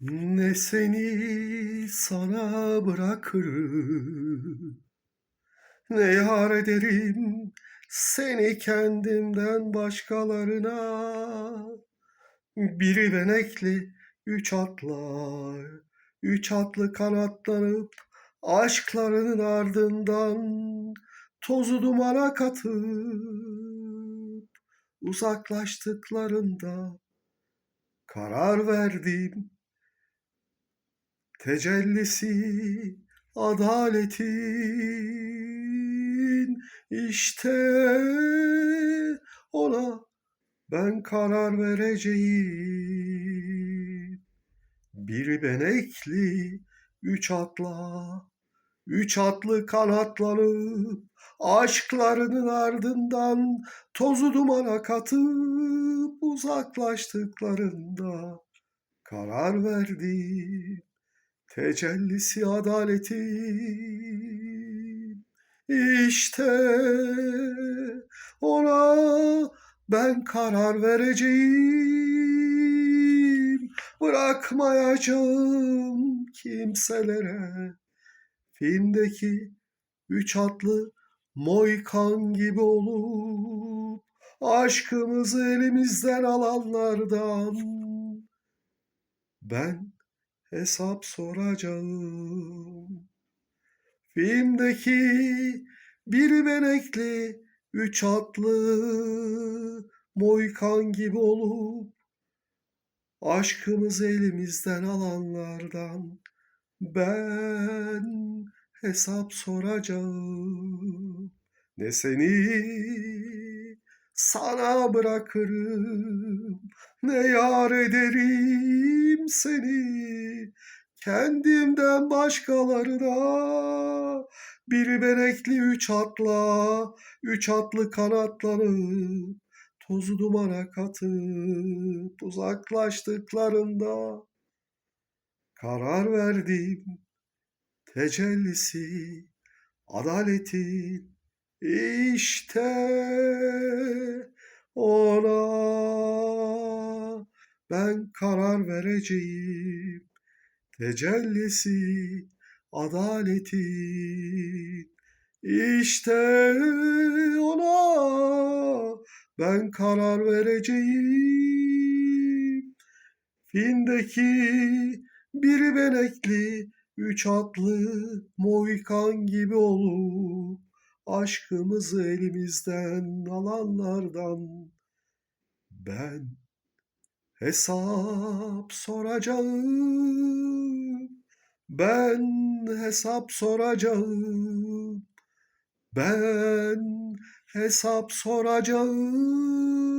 Ne seni sana bırakırım, ne yar ederim seni kendimden başkalarına. Biri benekli, üç atlar, üç atlı kanatlanıp aşklarının ardından tozu dumana katıp uzaklaştıklarında karar verdim Tecellisi adaletin işte ona ben karar vereceğim. Bir benekli üç atla, üç atlı kanatlanıp aşklarının ardından tozu dumana katıp uzaklaştıklarında karar verdim. Tecellisi adaletin işte ona ben karar vereceğim. Bırakmayacağım kimselere filmdeki üç atlı Moikan gibi olup aşkımızı elimizden alanlardan ben hesap soracağım. Filmdeki bir benekli, üç atlı, Moikan gibi olup aşkımızı elimizden alanlardan ben hesap soracağım. Ne seni sana bırakırım, ne yar ederim seni kendimden başkalarına. Biri benekli üç atla, üç atlı kanatlanıp tozu dumana katıp uzaklaştıklarında karar verdim tecellisi adaletin işte ona ben karar vereceğim. Tecellisi adaletin işte ona ben karar vereceğim. Filmdeki biri benekli, üç atlı Mohikan gibi olup aşkımızı elimizden alanlardan ben hesap soracağım. Ben hesap soracağım. Ben hesap soracağım.